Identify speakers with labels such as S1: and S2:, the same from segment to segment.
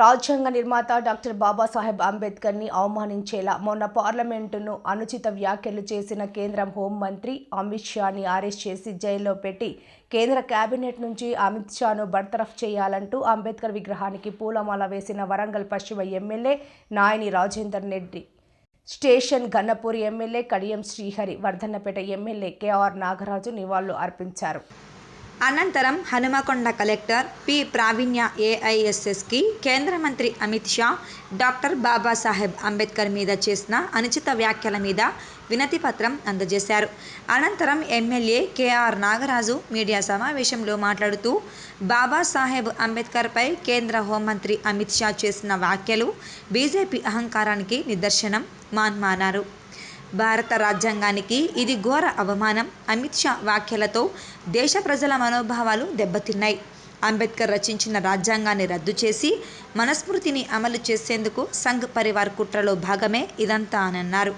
S1: రాజ్యాంగ నిర్మాత డాక్టర్ బాబాసాహెబ్ అంబేద్కర్ని అవమానించేలా మొన్న పార్లమెంటును అనుచిత వ్యాఖ్యలు చేసిన కేంద్రం హోంమంత్రి అమిత్ షాని అరెస్ట్ చేసి జైల్లో పెట్టి కేంద్ర కేబినెట్ నుంచి అమిత్ షాను బర్తరఫ్ చేయాలంటూ అంబేద్కర్ విగ్రహానికి పూలమాల వేసిన వరంగల్ పశ్చిమ MLA Nayani Rajender Reddy. Station Ghanpur MLA Kadiyam Srihari Wardhannapet MLA KR Nagaraju నివాళులు అర్పించారు.
S2: అనంతరం హనుమకొండ కలెక్టర్ పి. ప్రావీణ్య ఏఐఎస్ఎస్కి కేంద్ర మంత్రి అమిత్ షా డాక్టర్ బాబాసాహెబ్ అంబేద్కర్ మీద చేసిన అనుచిత వ్యాఖ్యల మీద వినతి పత్రం అందజేశారు. అనంతరం ఎమ్మెల్యే కేఆర్ నాగరాజు మీడియా సమావేశంలో మాట్లాడుతూ బాబాసాహెబ్ అంబేద్కర్పై కేంద్ర హోంమంత్రి అమిత్ షా చేసిన వ్యాఖ్యలు బీజేపీ అహంకారానికి నిదర్శనం మాన్మానారు. భారత రాజ్యాంగానికి ఇది ఘోర అవమానం. అమిత్ షా వ్యాఖ్యలతో దేశ ప్రజల మనోభావాలు దెబ్బతిన్నాయి. అంబేద్కర్ రచించిన రాజ్యాంగాన్ని రద్దు చేసి మనస్మృతిని అమలు చేసేందుకు సంఘ్ పరివార్ కుట్రలో భాగమే ఇదంతా అని అన్నారు.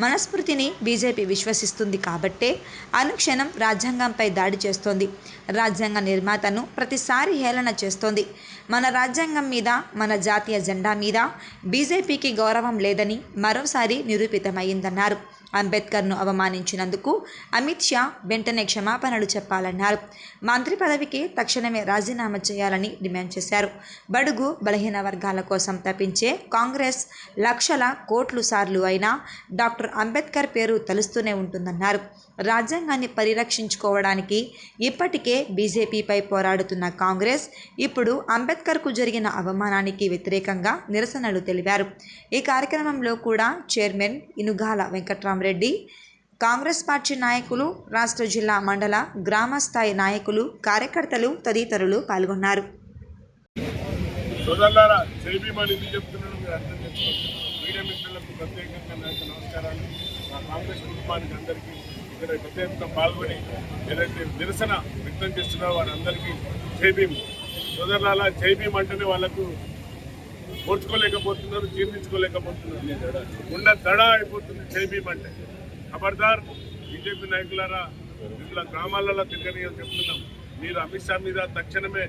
S2: మనస్మృతిని బీజేపీ విశ్వసిస్తుంది కాబట్టే అనుక్షణం రాజ్యాంగంపై దాడి చేస్తోంది. రాజ్యాంగ నిర్మాతను ప్రతిసారి హేళన చేస్తోంది. మన రాజ్యాంగం మీద మన జాతీయ జెండా మీద బీజేపీకి గౌరవం లేదని మరోసారి నిరూపితమైందన్నారు. అంబేద్కర్ను అవమానించినందుకు అమిత్ షా వెంటనే క్షమాపణలు చెప్పాలన్నారు. మంత్రి పదవికి తక్షణమే రాజీనామా చేయాలని డిమాండ్ చేశారు. బడుగు బలహీన వర్గాల కోసం తప్పించే కాంగ్రెస్ లక్షల కోట్లు సార్లు అయినా డాక్టర్ అంబేద్కర్ పేరు తలుస్తూనే ఉంటుందన్నారు. రాజ్యాంగాన్ని పరిరక్షించుకోవడానికి ఇప్పటికే బీజేపీపై పోరాడుతున్న కాంగ్రెస్ ఇప్పుడు అంబేద్కర్కు జరిగిన అవమానానికి వ్యతిరేకంగా నిరసనలు తెలిపారు. ఈ కార్యక్రమంలో కూడా chairman Inugala Reddy Congress party నాయకులు రాష్ట్ర జిల్లా మండల గ్రామ స్థాయి నాయకులు కార్యకర్తలు తదితరులు పాల్గొన్నారు.
S3: ప్రత్యేకంగా కాంగ్రెస్ కుటుంబానికి అందరికీ ఇక్కడ పెద్ద ఎత్తున పాల్గొని ఏదైతే నిరసన వ్యక్తం చేస్తున్నారో వారందరికీ జైబీం జై భీమ్ అంటేనే వాళ్ళకు ఓర్చుకోలేకపోతున్నారు జీర్ణించుకోలేకపోతున్నారు. ఉన్న తడా అయిపోతుంది జైబీం ఖబర్దార్ బీజేపీ నాయకులారా ఇట్లా గ్రామాలలో తిరగని చెప్తున్నాం. మీరు అమిత్ షా మీద తక్షణమే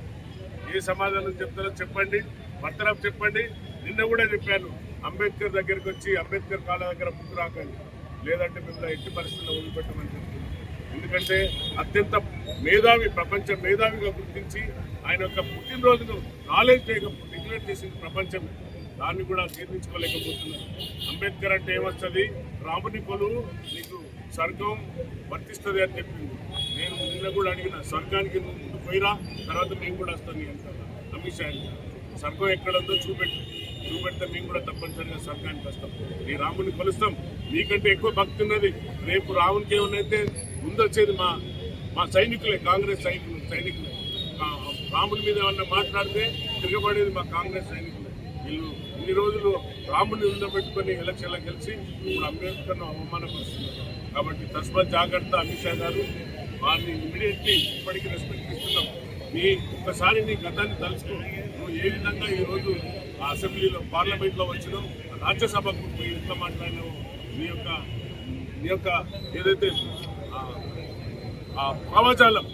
S3: ఏ సమాధానం చెప్తారో చెప్పండి భర్తరాపు చెప్పండి. నిన్న కూడా చెప్పాను అంబేద్కర్ దగ్గరికి వచ్చి అంబేద్కర్ కాళ్ళ దగ్గర ముందు రాకండి. లేదంటే మిమ్మల్ని ఎట్టి పరిస్థితుల్లో వదిలిపెట్టమని చెప్తున్నాను ఎందుకంటే అత్యంత మేధావి ప్రపంచ మేధావిగా గుర్తించి ఆయన యొక్క పుట్టినరోజును నాలెడ్జ్ చేయకపోతే డిక్లేర్ చేసింది ప్రపంచం దాన్ని కూడా జీర్ణించుకోలేకపోతున్నారు అంబేద్కర్ అంటే ఏమొస్తుంది? రాముని కొలువు నీకు స్వర్గం వర్తిస్తుంది అని చెప్పింది నేను నిన్న కూడా అడిగిన స్వర్గానికి నువ్వు ముందు పోయిరా? తర్వాత మేము కూడా వస్తాను అంటారు అమిత్ షా స్వర్గం ఎక్కడ ఉందో చూపెట్టు. చూపెడితే మేము కూడా తప్పనిసరిగా స్వర్గానికి వస్తాం. నీ రాముని కొలుస్తాం. నీకంటే ఎక్కువ భక్తి ఉన్నది. రేపు రామునికి ఏమన్నైతే ముందు వచ్చేది మా మా సైనికులే కాంగ్రెస్ సైనికులు సైనికులే. రాముని మీద ఏమన్నా మాట్లాడితే తిరగబడేది మా కాంగ్రెస్ సైనికులు. వీళ్ళు ఇన్ని రోజులు రాముని నిలబెట్టుకుని ఎలక్షన్లో గెలిచి ఇప్పుడు అంబేద్కర్ను అవమానపరుస్తున్నారు. కాబట్టి తస్మత్ జాగ్రత్త అమిత్ షా గారు. వారిని ఇమీడియట్లీ ఇప్పటికీ రెస్పెక్ట్ ఇస్తున్నాం నీ ఒక్కసారి నీ గతాన్ని తలుచుకో. నువ్వు ఏ విధంగా ఈరోజు ఆ అసెంబ్లీలో పార్లమెంట్లో వచ్చినావు రాజ్యసభకు పోయి ఎంత మాట్లాడినావు నీ యొక్క నీ యొక్క ఏదైతే ఆ భావజాలం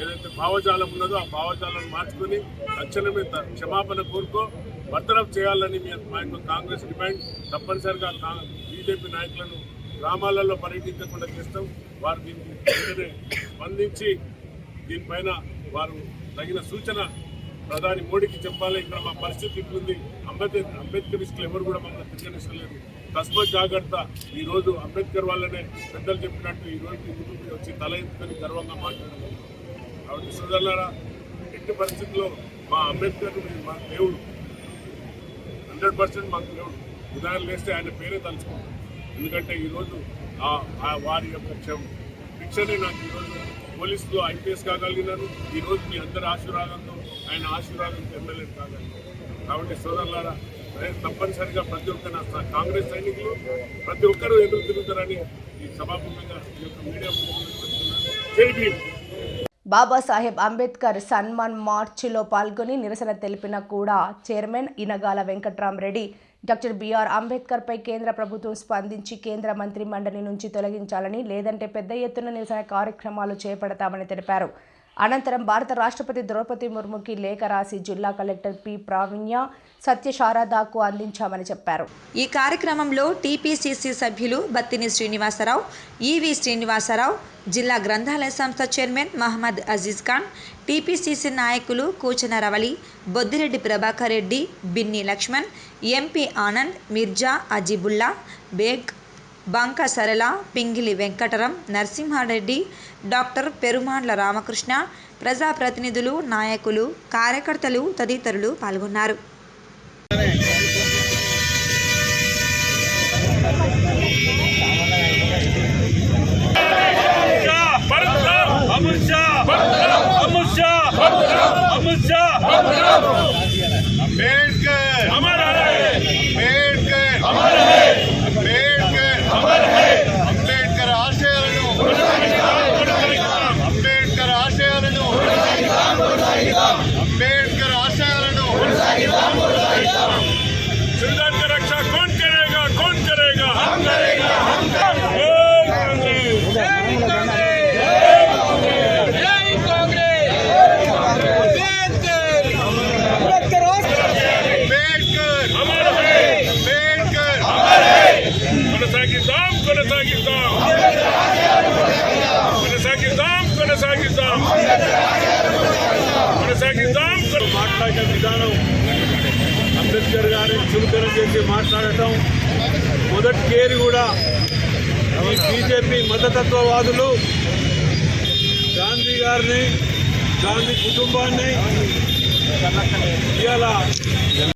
S3: ఏదైతే భావజాలం ఉన్నదో ఆ భావజాలను మార్చుకుని తక్షణమే త- క్షమాపణ కోరుకో బర్తరఫ్ చేయాలని మీ మా యొక్క కాంగ్రెస్ డిమాండ్ తప్పనిసరిగా బీజేపీ నాయకులను గ్రామాలలో పర్యటించకుండా చేస్తాం. వారు దీనికి వెంటనే స్పందించి దీనిపైన వారు తగిన సూచన ప్రధాని మోడీకి చెప్పాలి. ఇక్కడ మా పరిస్థితి ఇట్లుంది. అంబేద్కర్ అంబేద్కరిస్టులు ఎవరు కూడా మమ్మల్ని తిరగనిస్తలేదు తస్మత్ జాగ్రత్త. ఈరోజు అంబేద్కర్ వాళ్ళనే పెద్దలు చెప్పినట్టు ఈరోజు ముందుకు వచ్చి తల ఎత్తుకొని గర్వంగా మాట్లాడలేదు కాబట్టి సోదరులారా ఎట్టి పరిస్థితుల్లో మా అంబేద్కర్ మా దేవుడు. హండ్రెడ్ పర్సెంట్ మాకు దేవుడు. ఉదాహరణ లేస్తే ఆయన పేరే తలుచుకుంటాం. ఎందుకంటే ఈరోజు ఆ- ఆ వారి యొక్క క్షమ శిక్షనే నాకు ఈరోజు పోలీసులో ఐపీఎస్ కాగలిగినాను ఈరోజు మీ అందరి ఆశీర్వాదంతో ఆయన ఆశీర్వాదంతో ఎమ్మెల్యే కాగలిగాను కాబట్టి సోదరులారా తప్పనిసరిగా ప్రతి ఒక్క నా కాంగ్రెస్ సైనికులు ప్రతి ఒక్కరూ ఎదురు తిరుగుతారని ఈ సభాముఖంగా ఈ యొక్క మీడియా జై భీమ్.
S1: బాబాసాహెబ్ అంబేద్కర్ సన్మాన్ మార్చిలో పాల్గొని నిరసన తెలిపిన కూడా chairman Inugala Venkatramreddy. Doctor BR అంబేద్కర్పై కేంద్ర ప్రభుత్వం స్పందించి కేంద్ర మంత్రి మండలి నుంచి తొలగించాలని లేదంటే పెద్ద ఎత్తున నిరసన కార్యక్రమాలు చేపడతామని తెలిపారు. అనంతరం భారత రాష్ట్రపతి ద్రౌపది ముర్ముకి లేఖ రాసి జిల్లా కలెక్టర్ పి. ప్రావీణ్య సత్యశారదాకు అందించామని చెప్పారు.
S2: ఈ కార్యక్రమంలో టీపీసీసీ సభ్యులు బత్తిని శ్రీనివాసరావు ఈవి శ్రీనివాసరావు జిల్లా గ్రంథాలయ సంస్థ చైర్మన్ మహమ్మద్ అజీజ్ ఖాన్ టీపీసీసీ నాయకులు కూచన రవలి బొద్దిరెడ్డి ప్రభాకర్ రెడ్డి బిన్ని లక్ష్మణ్ ఎంపీ ఆనంద్ మిర్జా అజీబుల్లా బేగ్ బంక సరళ పింగిలి వెంకటరం నరసింహారెడ్డి డాక్టర్ పెరుమాండ్ల రామకృష్ణ ప్రజాప్రతినిధులు నాయకులు కార్యకర్తలు తదితరులు పాల్గొన్నారు
S3: అమిత్ షా అమిత్ షా అమిత్ షా మాట్లాడే విధానం అంబేద్కర్ గారిని చురుకన చేసి మాట్లాడటం మొదటి కేరి కూడా ఈ బీజేపీ మతతత్వవాదులు గాంధీ గారిని గాంధీ కుటుంబాన్ని ఇవాళ